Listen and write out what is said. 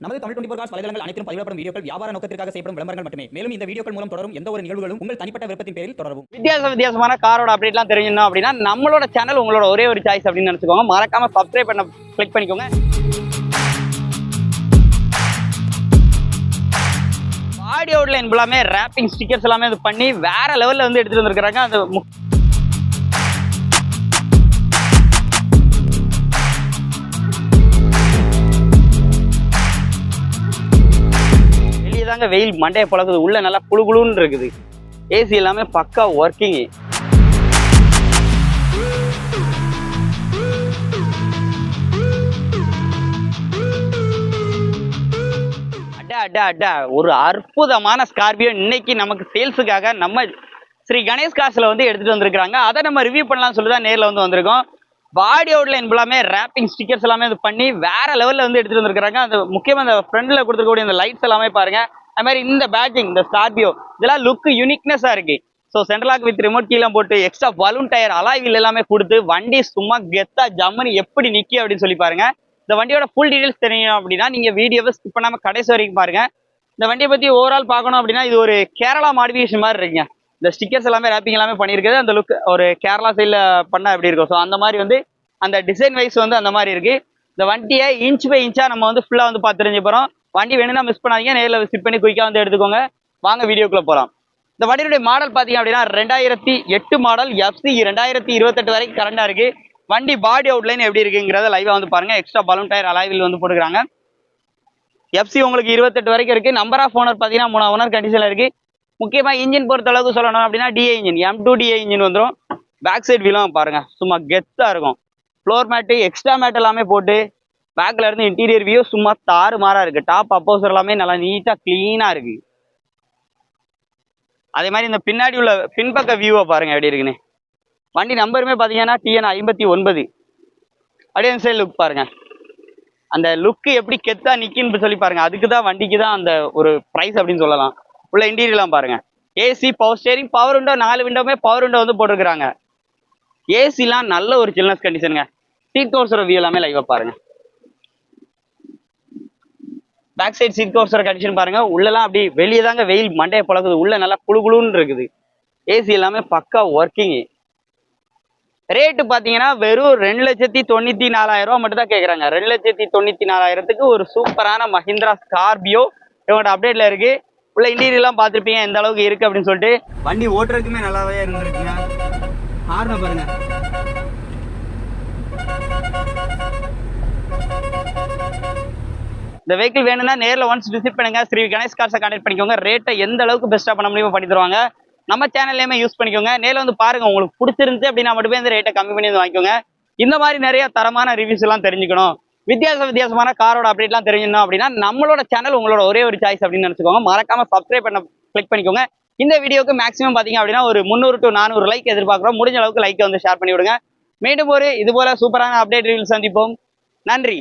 நமது Tamil twenty cos வலைதளங்கள் அனைத்தும் பதிவிடப்படும் வீடியோக்கள் வியாபார நோக்கத்திற்காக செய்யப்படும் விளம்பரங்கள் மட்டுமே. மேலும் இந்த வீடியோக்கள் மூலம் தொடரும் எந்த ஒரு நிகழ்வுகளும் உங்கள் தனிப்பட்ட விருப்பத்தின் பேரில் தொடரும் வித்தியாச வித்தியாசமான காரோட அப்டேட்லாம் தெரிஞ்சிடணும் அப்படின்னா நம்மளோட சேனல் உங்களோட ஒரே ஒரு சாய்ஸ் அப்படின்னு நினச்சிக்கோங்க. மறக்காம சப்ஸ்கிரைப் பண்ண கிளிக் பண்ணிக்கோங்க. பாடி அவுட்லைன் எல்லாமே ரேப்பிங் ஸ்டிக்கர்ஸ் எல்லாமே இது பண்ணி வேற லெவல்ல வந்து எடுத்துட்டு வந்திருக்காங்க அந்த தாங்க வெயில் மண்டையை பழகுது உள்ள நல்லா குளு குளுன்னு இருக்குது. ஏசி எல்லாமே பக்கா ஒர்க்கிங் அடா அடா அடா. ஒரு அற்புதமான ஸ்கார்பியோ இன்னைக்கு நமக்கு சேல்ஸுக்காக நம்ம ஸ்ரீ கணேஷ் காசில் வந்து எடுத்துட்டு வந்திருக்காங்க அதை நம்ம ரிவ்யூ பண்ணலாம்னு சொல்லி தான் நேரில் வந்து வந்திருக்கோம். பாடி அவுட்லைன் ஃபுல்லாமே ரேப்பிங் ஸ்டிக்கர்ஸ் எல்லாமே இது பண்ணி வேற லெவலில் வந்து எடுத்துட்டு வந்திருக்காங்க அந்த முக்கியமாக அந்த ஃப்ரண்ட்ல கொடுத்துருக்கக்கூடிய அந்த லைட்ஸ் எல்லாமே பாருங்க. அது மாதிரி இந்த பேக்கிங் இந்த ஸ்கார்பியோ இதெல்லாம் லுக்கு யூனிக்னஸா இருக்கு. ஸோ சென்ட்ரலாக் வித் ரிமோட் கீழே போட்டு எக்ஸ்ட்ரா பலூன் டயர் அலாய்வில் எல்லாமே கொடுத்து வண்டி சும்மா கெத்தா ஜம்முன்னு எப்படி நிக்கி அப்படின்னு சொல்லி பாருங்க. இந்த வண்டியோட ஃபுல் டீடைல்ஸ் தெரியும் அப்படின்னா நீங்க வீடியோவை ஸ்கிப் பண்ணாம கடைசி வரைக்கும் பாருங்க. இந்த வண்டியை பத்தி ஓவரால் பார்க்கணும் அப்படின்னா இது ஒரு கேரளா மாடிஃபிகேஷன் மாதிரி இருக்குங்க. இந்த ஸ்டிக்கர்ஸ் எல்லாமே ரேப்பிங் எல்லாமே பண்ணியிருக்குது. அந்த லுக் ஒரு கேரளா சைடில் பண்ணால் எப்படி இருக்கும்? ஸோ அந்த மாதிரி வந்து அந்த டிசைன் வைஸ் வந்து அந்த மாதிரி இருக்கு. இந்த வண்டியை இன்ச் பை இன்ச்சாக நம்ம வந்து ஃபுல்லாக வந்து பார்த்து தெரிஞ்சு போகிறோம் வண்டி வேணும்னா மிஸ் பண்ணாதீங்க. நேரில் விசிட் பண்ணி குயிக்காக வந்து எடுத்துக்கோங்க. வாங்க வீடியோக்குள்ளே போகலாம் இந்த வண்டியுடைய மாடல் பார்த்தீங்க அப்படின்னா ரெண்டாயிரத்தி எட்டு மாடல் எஃப்சி ரெண்டாயிரத்தி இருபத்தெட்டு வரைக்கும் கரண்டாக இருக்குது வண்டி பாடி அவுட்லைன் எப்படி இருக்குங்கிறத லைவாக வந்து பாருங்க. எக்ஸ்ட்ரா பலூன் டயர் அலைவில் வந்து போட்டுக்கிறாங்க. எஃப்சி உங்களுக்கு இருபத்தெட்டு வரைக்கும் இருக்கு. நம்பர் ஆஃப் ஓனர் பார்த்தீங்கன்னா மூணு ஓனர் கண்டிஷனில் இருக்கு. முக்கியமாக இன்ஜின் பொறுத்த அளவுக்கு சொல்லணும் அப்படின்னா DA engine M two DA engine வந்துடும் பேக் சைட் வீலாம் பாருங்க. சும்மா கெத்தாக இருக்கும். ஃப்ளோர் மேட்டு எக்ஸ்ட்ரா மேட் எல்லாமே போட்டு பேக்கில் இருந்து இன்டீரியர் வியூ சும்மா தாறு மாறாக இருக்குது டாப் அப்போசர் எல்லாமே நல்லா நீட்டாக க்ளீனாக இருக்கு. அதே மாதிரி இந்த பின்னாடி உள்ள பின்பக்க வியூவை பாருங்க எப்படி இருக்குன்னு. வண்டி நம்பருமே பார்த்தீங்கன்னா டிஎன் ஐம்பத்தி ஒன்பது. அப்படியே அந்த சைடு லுக் பாருங்க. அந்த லுக்கு எப்படி கெத்தாக நிற்கின்னு சொல்லி பாருங்க. அதுக்கு தான் வண்டிக்கு தான் அந்த ஒரு ப்ரைஸ் அப்படின்னு சொல்லலாம். உள்ள இன்டீரியர்லாம் பாருங்க. AC power steering power window நாலு விண்டோமே பவர் விண்டோ வந்து போட்டிருக்கிறாங்க. ஏசிலாம் நல்ல ஒரு சில்னஸ் கண்டிஷனுங்க சீட் கவர்ஸோட வியூ எல்லாமே லைவா பாருங்க. பேக் சைடு சீட் கவர்ஸோட கண்டிஷன் பாருங்க. உள்ளலாம் அப்படி வெளியே தாங்க வெயில் மண்டையை பழகுது உள்ள நல்லா குழு குழுன்னு இருக்குது. ஏசி எல்லாமே பக்கா ஒர்க்கிங் ரேட்டு பார்த்தீங்கன்னா வெறும் ரெண்டு லட்சத்தி தொண்ணூற்றி நாலாயிரம் ரூபா மட்டும் தான் கேட்குறாங்க ரெண்டு லட்சத்தி தொண்ணூற்றி நாலாயிரத்துக்கு ஒரு சூப்பரான மஹிந்திரா ஸ்கார்பியோ இவங்களோட அப்டேட்டில் இருக்குது உள்ள இன்டீரியர்லாம் பார்த்துருப்பீங்க எந்த அளவுக்கு இருக்கு அப்படின்னு சொல்லிட்டு. வண்டி ஓட்டுறதுக்குமே நல்லாவே இருந்திருக்குங்க. ஹார்னை பாருங்க. இந்த வெஹிக்கிள் வேணும்னா நேரில் ஒன்ஸ் விசிட் பண்ணுங்க. ஸ்ரீ கணேஷ் கார்ஸை கான்டாக்ட் பண்ணிக்கோங்க. ரேட்டை எந்த அளவுக்கு பெஸ்ட்டாக பண்ண முடியுமோ பண்ணி தருவாங்க. நம்ம சேனல்லையுமே யூஸ் பண்ணிக்கோங்க. நேரில் வந்து பாருங்க உங்களுக்கு பிடிச்சிருந்துச்சு அப்படின்னா மட்டுமே இந்த ரேட்டை கம்மி பண்ணி வந்து வாங்கிக்கோங்க. இந்த மாதிரி நிறைய தரமான ரிவ்யூஸ் எல்லாம் தெரிஞ்சுக்கணும். வித்தியாச வித்தியாசமான காரோட அப்டேட்லாம் தெரிஞ்சுக்கணும் அப்படின்னா நம்மளோட சேனல் உங்களோட ஒரே ஒரு சாய்ஸ் அப்படின்னு நினச்சிக்கோங்க. மறக்காம சப்ஸ்கிரைப் பண்ண கிளிக் பண்ணிக்கோங்க. இந்த வீடியோக்கு மேக்ஸிமம் பார்த்தீங்க அப்படின்னா ஒரு முந்நூறு டு நானூறு லைக் எதிர்பார்க்குறோம். முடிஞ்ச அளவுக்கு லைக்கை வந்து ஷேர் பண்ணி விடுங்க மீண்டும் ஒரு இது போல சூப்பரான அப்டேட் ரீல் சந்திப்போம். நன்றி.